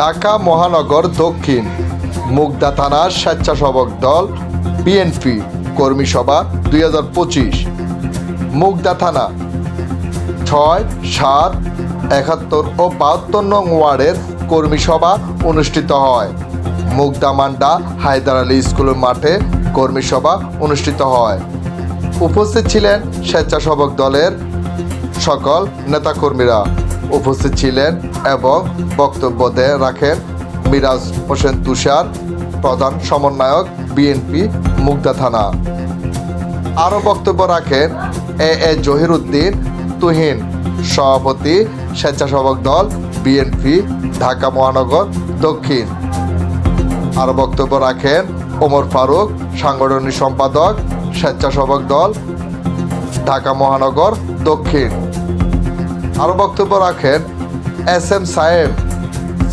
ঢাকা মহানগর দক্ষিণ। মুগদা থানার স্বেচ্ছাসেবক দল বিএনপি কর্মী সভা, দুই হাজার পঁচিশ। মুগদা থানা, ছয়, সাত, একাত্তর ও বাহাত্তর নং ওয়ার্ডের কর্মী সভা অনুষ্ঠিত হয়। মুগদা মান্ডা হায়দার আলী স্কুলের মাঠে কর্মী সভা অনুষ্ঠিত হয়। উপস্থিত ছিলেন স্বেচ্ছাসেবক দলের সকল নেতাকর্মীরা। উপস্থিত ছিলেন এবং বক্তব্য রাখেন মিরাজ হোসেন তুষার, প্রধান সমন্বয়ক বিএনপি মুগদা থানা। আরও বক্তব্য রাখেন এ এ জহিরুদ্দিন তুহিন, সভাপতি স্বেচ্ছাসেবক দল বিএনপি ঢাকা মহানগর দক্ষিণ। আরও বক্তব্য রাখেন ওমর ফারুক, সাংগঠনিক সম্পাদক, স্বেচ্ছাসেবক দল ঢাকা মহানগর দক্ষিণ। আরও বক্তব্য রাখেন এস এম সাহেব,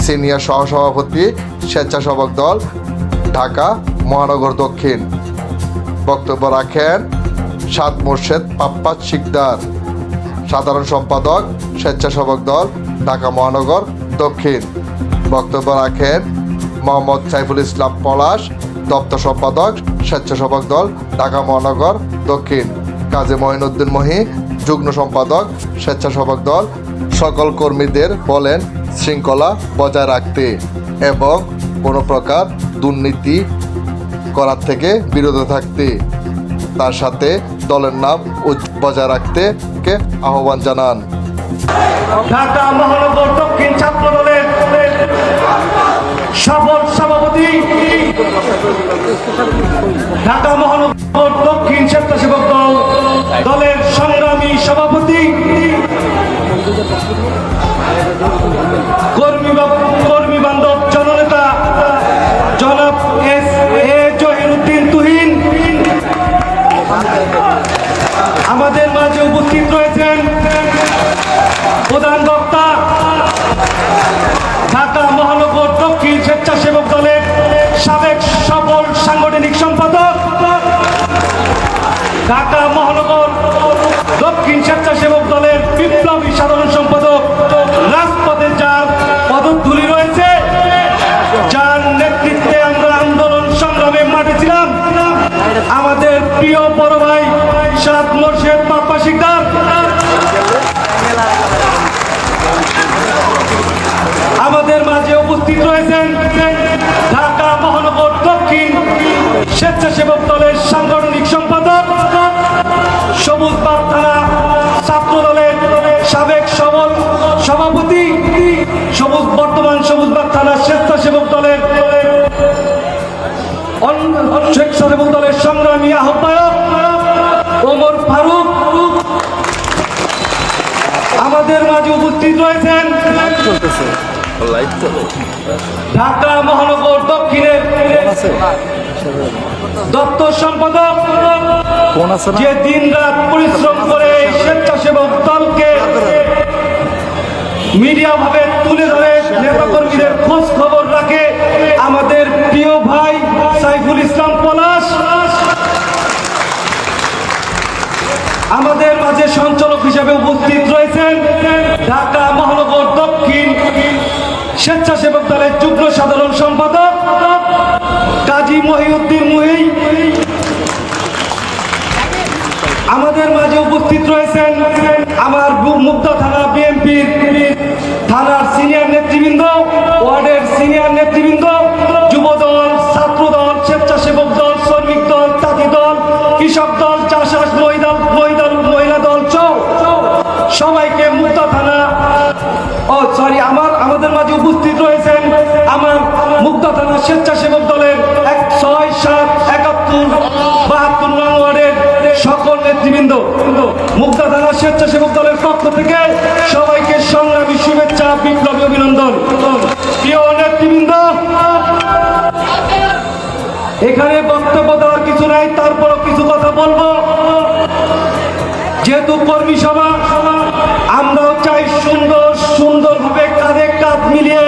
সিনিয়র সহসভাপতি, স্বেচ্ছাসেবক দল, ঢাকা, মহানগর দক্ষিণ। বক্তব্য রাখেন সাত মোর্শেদ পাপ্পাত শিকদার, সাধারণ সম্পাদক, স্বেচ্ছাসেবক দল, ঢাকা, মহানগর দক্ষিণ। বক্তব্য রাখেন মোহাম্মদ সাইফুল ইসলাম পলাশ, দপ্তর সম্পাদক, স্বেচ্ছাসেবক দল, ঢাকা, মহানগর দক্ষিণ। কাজী মহিনুদ্দিন মহি যুগ্ম সম্পাদক, স্বেচ্ছাসেবক দল, সকল কর্মীদের বলেন, শৃঙ্খলা বজায় রাখতে এবং কোনো প্রকার দুর্নীতি করার থেকে বিরত থাকতে। তার সাথে দলের নাম বজায় রাখতে কে আহ্বান জানান। ঢাকা মহানগর দক্ষিণ সফল সভাপতি ঢাকা মহানগর দক্ষিণ স্বেচ্ছাসেবক দল, দলের সভাপতি কর্মী কর্মী বান্ধব, জননেতা, জনাব এস এ জহিরুদ্দিন তুহিন। আমাদের মাঝে উপস্থিত রয়েছেন প্রধান বক্তা, ঢাকা মহানগর দক্ষিণ স্বেচ্ছাসেবক দলের সাবেক সফল সাংগঠনিক সম্পাদক, ঢাকা মহানগর দক্ষিণ স্বেচ্ছাসেবক দলের বিপ্লবী সাধারণ সাত মোর্শেদ শিকদার। আমাদের মাঝে উপস্থিত রয়েছেন ঢাকা মহানগর দক্ষিণ স্বেচ্ছাসেবক দলের সাংগঠনিক সম্পাদক সবুজ বাগ ছাত্র দলের সাবেক সবল সভাপতি, সবুজ বর্তমান সবুজ বাগ স্বেচ্ছাসেবক দলের স্বেচ্ছাসেবক দলের সংগ্রামী আহ্বায়ক ওমর ফারুক। আমাদের মাঝে উপস্থিত রয়েছেন ঢাকা মহানগর দক্ষিণের দপ্তর সম্পাদক। যে দিন রাত পরিশ্রম করে স্বেচ্ছাসেবক দলকে মিডিয়া ভাবে তুলে ধরে নেতা কর্মীদের খোঁজ খবর রাখে আমাদের প্রিয় ভাই সাইফুল ইসলাম পলাশ। আমাদের মাঝে সঞ্চালক হিসেবে উপস্থিত রয়েছেন ঢাকা মহানগর দক্ষিণ স্বেচ্ছাসেবক দলের যুগ্ম সাধারণ সম্পাদক কাজী মহিউদ্দিন মুহি। আমাদের মাঝে উপস্থিত রয়েছেন আমার মুক্ত থানা বিএনপির থানার সিনিয়র নেতৃবৃন্দ, ওয়ার্ডের সিনিয়র নেতৃবৃন্দ যুব দল ছাত্র দল স্বেচ্ছাসেবক দল, শ্রমিক দল, তাঁতি দল, কৃষক দল ও সরি আমার, আমাদের মাঝে উপস্থিত রয়েছেন আমার মুগ্ধা থানা স্বেচ্ছাসেবক দলের এক ছয় সাত একাত্তর বাহাত্তর নং ওয়ার্ডের সকল নেতৃবৃন্দ। মুগ্ধা থানা স্বেচ্ছাসেবক দলের পক্ষ থেকে সবাইকে সংগ্রামী শুভেচ্ছা, বিপ্লবী অভিনন্দন। প্রিয় নেতৃবৃন্দ, এখানে বক্তব্য দেওয়ার কিছু নাই, তারপরও কিছু কথা বলব। যেহেতু কর্মী সভা, আমরাও চাই সুন্দর সুন্দরভাবে কাঁধে কাঁধ মিলিয়ে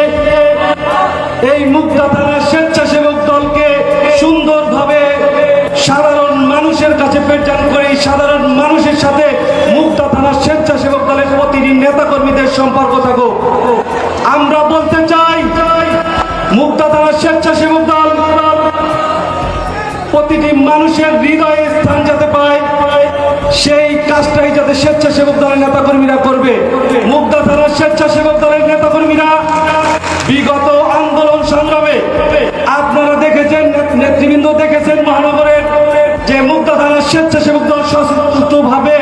এই মুক্তা স্বেচ্ছাসেবক দলকে সুন্দরভাবে সাধারণ মানুষের কাছে পেটান করে সাধারণ মানুষের সাথে মুক্তা স্বেচ্ছাসেবক দলের প্রতিটি নেতাকর্মীদের সম্পর্ক থাকুক। আমরা বলতে চাই মুক্তা থানার স্বেচ্ছাসেবক দল প্রতিটি মানুষের হৃদয়ে স্থান যাতে পায়। কাজটাই যাতে স্বেচ্ছাসেবক দলের নেতাকর্মীরা করবে। মুগ্ধা মুগ্ধাধারার স্বেচ্ছাসেবক দলের নেতাকর্মীরা বিগত আন্দোলন সংগ্রামে আপনারা দেখেছেন নেতৃবৃন্দ দেখেছেন মহানগরের যে মুগ্ধা মুগ্ধাধারার স্বেচ্ছাসেবক দল সচেতনভাবে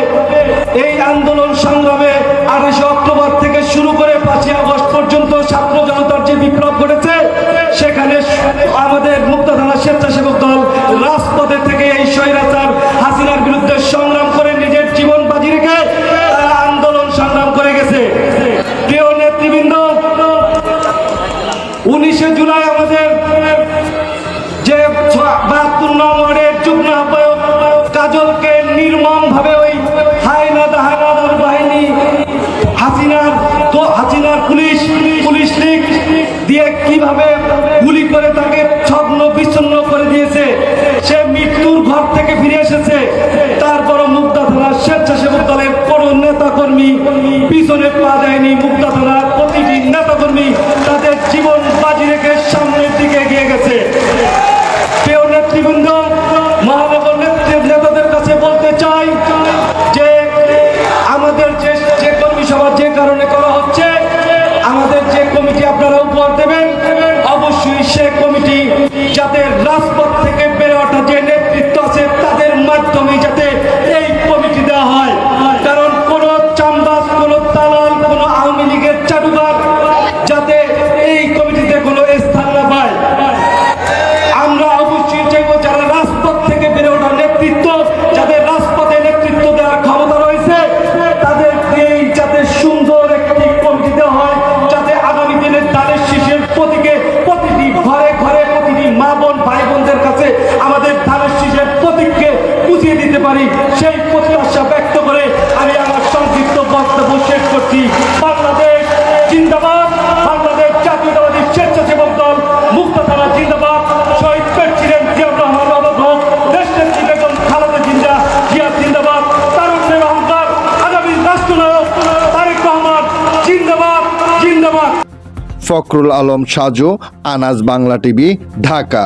এই আন্দোলন সংগ্রামে আঠাশে অক্টোবর থেকে শুরু করে পাঁচই আগস্ট পর্যন্ত ছাত্র জনতার যে বিপ্লব ঘটেছে, সেখানে আমাদের মুক্ত সে কমিটি যাদের রাজপথ পৌঁছিয়ে দিতে পারি, সেই প্রত্যাশা ব্যক্ত করে আমি আমার সংক্ষিপ্ত বক্তব্য শেষ করছি। বাংলাদেশ জিন্দাবাদ, বাংলাদেশ জাতীয়তাবাদী স্বেচ্ছাসেবক দল মুক্ত তারা জিন্দাবাদ। শহীদ জিন্দাবাদ। ফখরুল আলম সাজু, আনাজ বাংলা টিভি, ঢাকা।